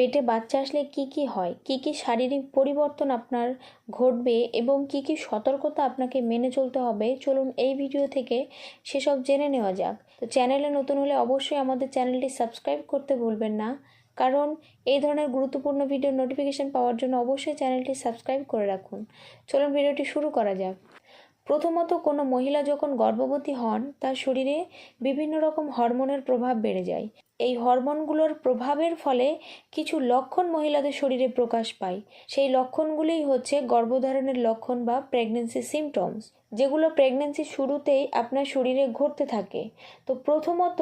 পেটে বাচ্চা আসলে কি কি হয়? কি কি শারীরিক পরিবর্তন আপনার ঘটবে এবং কি কি সতর্কতা আপনাকে মেনে চলতে হবে? চলুন এই ভিডিও থেকে সেসব জেনে নেওয়া যাক। তো চ্যানেলে নতুন হলে অবশ্যই আমাদের চ্যানেলটি সাবস্ক্রাইব করতে ভুলবেন না। কারণ এই ধরনের গুরুত্বপূর্ণ ভিডিও নোটিফিকেশন পাওয়ার জন্য অবশ্যই চ্যানেলটি সাবস্ক্রাইব করে রাখুন। চলুন ভিডিওটি শুরু করা যাক। প্রথমত কোনো মহিলা যখন গর্ভবতী হন, তার শরীরে বিভিন্ন রকম হরমোনের প্রভাব বেড়ে যায়। এই হরমোনগুলোর প্রভাবের ফলে কিছু লক্ষণ মহিলাদের শরীরে প্রকাশ পায়। সেই লক্ষণগুলিই হচ্ছে গর্ভধারণের লক্ষণ বা প্রেগনেন্সি সিমটমস যেগুলো প্রেগনেন্সির শুরুতেই আপনার শরীরে ঘটতে থাকে। তো প্রথমত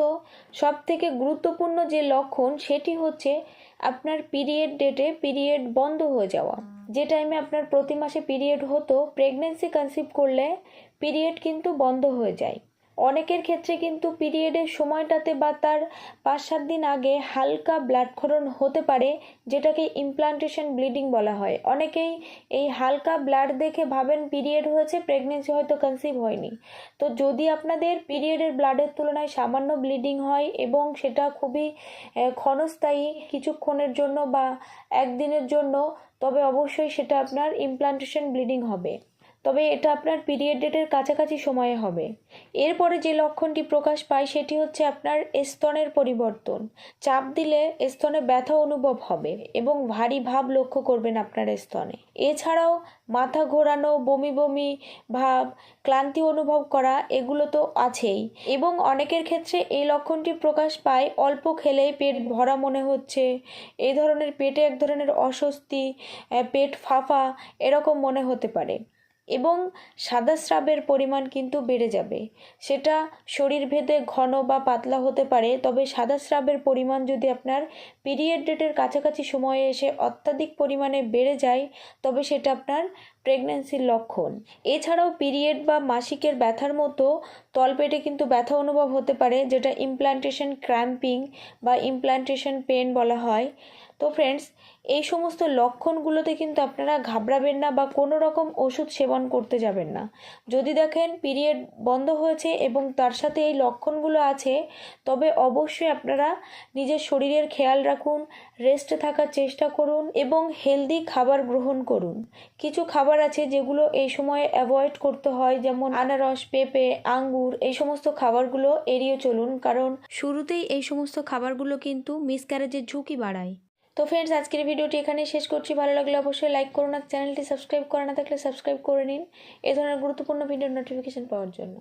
সব থেকে গুরুত্বপূর্ণ যে লক্ষণ, সেটি হচ্ছে আপনার পিরিয়ড ডেটে পিরিয়ড বন্ধ হয়ে যাওয়া। যে টাইমে আপনার প্রতি মাসে পিরিয়ড হতো প্রেগনেন্সি কনসিভ করলে পিরিয়ড কিন্তু বন্ধ হয়ে যায়। অনেকের ক্ষেত্রে কিন্তু পিরিয়ডের সময়টাতে বা তার পাঁচ সাত দিন আগে হালকা ব্লাডক্ষরণ হতে পারে, যেটাকে ইমপ্লান্টেশন ব্লিডিং বলা হয়। অনেকেই এই হালকা ব্লাড দেখে ভাবেন পিরিয়ড হয়েছে প্রেগনেন্সি হয়তো কনসিভ হয়নি। তো যদি আপনাদের পিরিয়ডের ব্লাডের তুলনায় সামান্য ব্লিডিং হয় এবং সেটা খুবই ক্ষণস্থায়ী কিছুক্ষণের জন্য বা একদিনের জন্য, তবে অবশ্যই সেটা আপনার ইমপ্লান্টেশন ব্লিডিং হবে। তবে এটা আপনার পিরিয়ড ডেটের কাছাকাছি সময়ে হবে। এরপরে যে লক্ষণটি প্রকাশ পায় সেটি হচ্ছে আপনার স্তনের পরিবর্তন। চাপ দিলে স্তনে ব্যথা অনুভব হবে এবং ভারী ভাব লক্ষ্য করবেন আপনার স্তনে। এছাড়াও মাথা ঘোরানো, বমি বমি ভাব, ক্লান্তি অনুভব করা, এগুলো তো আছেই। এবং অনেকের ক্ষেত্রে এই লক্ষণটি প্রকাশ পায় অল্প খেলেই পেট ভরা মনে হচ্ছে এই ধরনের পেটে এক ধরনের অস্বস্তি পেট ফাঁপা এরকম মনে হতে পারে। এবং সাদা স্রাবের পরিমাণ কিন্তু বেড়ে যাবে। সেটা শরীর ভেদে ঘন বা পাতলা হতে পারে, তবে সাদা স্রাবের পরিমাণ যদি আপনার পিরিয়ড ডেটের কাছাকাছি সময়ে এসে অত্যাধিক পরিমাণে বেড়ে যায়, তবে সেটা আপনার প্রেগন্যান্সির লক্ষণ। এছাড়াও পিরিয়ড বা মাসিকের ব্যথার মতো তলপেটে কিন্তু ব্যথা অনুভব হতে পারে, যেটা ইমপ্লান্টেশন ক্র্যাম্পিং বা ইমপ্লান্টেশন পেন বলা হয়। তো ফ্রেন্ডস এই সমস্ত লক্ষণগুলোতে কিন্তু আপনারা ঘাবড়াবেন না বা কোনো রকম ওষুধ সেবন করতে যাবেন না। যদি দেখেন পিরিয়ড বন্ধ হয়েছে এবং তার সাথে এই লক্ষণগুলো আছে, তবে অবশ্যই আপনারা নিজের শরীরের খেয়াল রাখুন রেস্টে থাকার চেষ্টা করুন এবং হেলদি খাবার গ্রহণ করুন। কিছু খাবার আছে যেগুলো এই সময়ে অ্যাভয়েড করতে হয়, যেমন আনারস, পেঁপে, আঙ্গুর, এই সমস্ত খাবারগুলো এড়িয়ে চলুন, কারণ শুরুতেই এই সমস্ত খাবারগুলো কিন্তু মিসক্যারেজের ঝুঁকি বাড়ায়। তো ফ্রেন্ডস আজকের ভিডিওটি এখানেই শেষ করছি। ভালো লাগলে অবশ্যই লাইক করুন আর চ্যানেলটি সাবস্ক্রাইব করা না থাকলে সাবস্ক্রাইব করে নিন। এ ধরনের গুরুত্বপূর্ণ ভিডিও নোটিফিকেশন পাওয়ার জন্য।